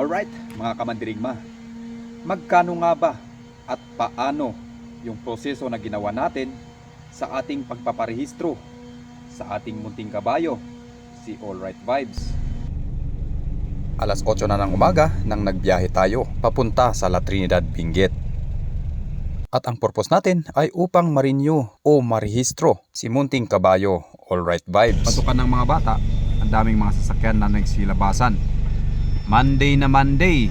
Alright, mga kamandirigma. Magkano nga ba at paano yung proseso na ginawa natin sa ating pagpaparehistro sa ating munting kabayo, si Alright Vibes? Alas 8 na ng umaga nang nagbiyahe tayo papunta sa La Trinidad, Benguet. At ang purpose natin ay upang marenew o marehistro si munting kabayo, Alright Vibes. Pasukan ng mga bata, ang daming mga sasakyan na nagsilabasan. Monday na Monday.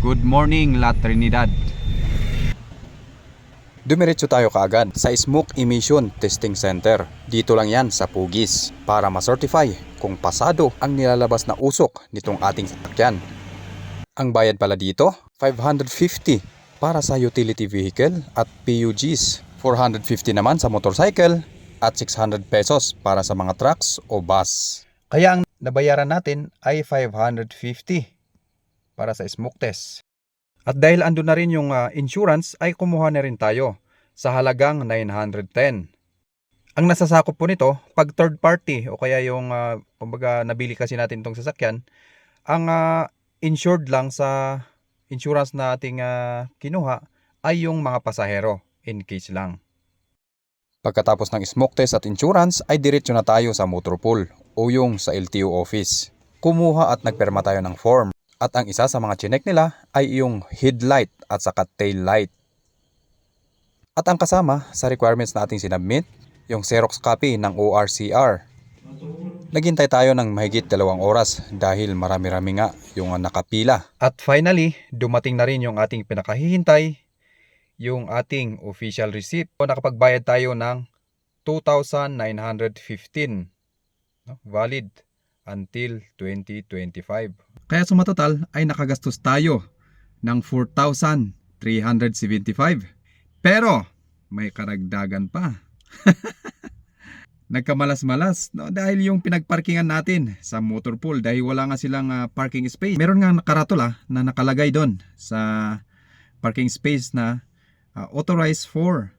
Good morning, La Trinidad. Dumiretso tayo kaagad sa Smoke Emission Testing Center. Dito lang yan sa Pugis para ma-certify kung pasado ang nilalabas na usok nitong ating sasakyan. Ang bayad pala dito, 550 para sa utility vehicle at PUGs, 450 naman sa motorcycle at 600 pesos para sa mga trucks o bus. Kaya ang nabayaran natin ay 550 para sa smoke test. At dahil ando na rin yung ah, insurance ay kumuha na rin tayo sa halagang 910. Ang nasasakop po nito, pag third party o kaya yung ah, kumbaga nabili kasi natin itong sasakyan, ang ah, insured lang sa insurance na ating ah, kinuha ay yung mga pasahero in case lang. Pagkatapos ng smoke test at insurance ay diretso na tayo sa motor pool o yung sa LTO office. Kumuha at nagperma tayo ng form at ang isa sa mga chinek nila ay yung headlight at saka tail light. At ang kasama sa requirements na ating sinabmit, yung Xerox copy ng ORCR. Naghintay tayo ng mahigit dalawang oras dahil marami-rami nga yung nakapila. At finally, dumating na rin yung ating pinakahihintay, yung ating official receipt. O nakapagbayad tayo ng 2,915. No? Valid until 2025. Kaya sumatotal ay nakagastos tayo ng 4,375. Pero may karagdagan pa. Nagkamalas-malas no? dahil yung pinagparkingan natin sa motor pool dahil wala nga silang ah, parking space. Meron nga nakaratula na nakalagay doon sa parking space na ah, authorized for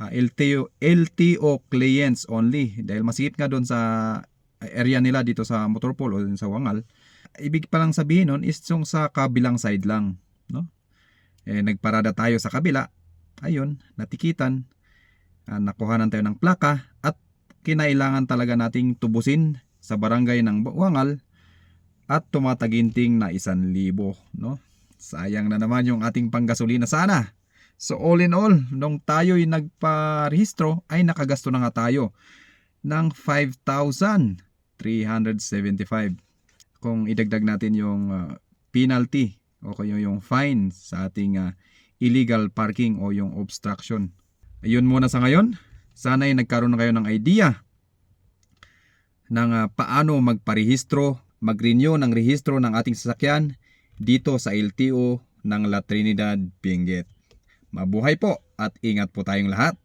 ah, LTO, LTO clients only dahil masikip nga doon sa area nila dito sa motor pool o sa Wangal. Ibig pa lang sabihin nun is yung sa kabilang side lang. No? Eh, nagparada tayo sa kabila. Ayun, natikitan. Ah, nakuhanan tayo ng plaka at kinailangan talaga nating tubusin sa barangay ng Wangal at tumataginting na isan libo. No? Sayang na naman yung ating panggasolina sana. So all in all, nung tayo'y nagparehistro ay nakagasto na nga tayo ng 5,375. Kung idagdag natin yung uh, penalty o kaya yung fine sa ating uh, illegal parking o yung obstruction. Ayun muna sa ngayon. Sana ay nagkaroon na kayo ng idea ng uh, paano magparehistro, mag-renew ng rehistro ng ating sasakyan dito sa LTO ng La Trinidad, Benguet. Mabuhay po at ingat po tayong lahat.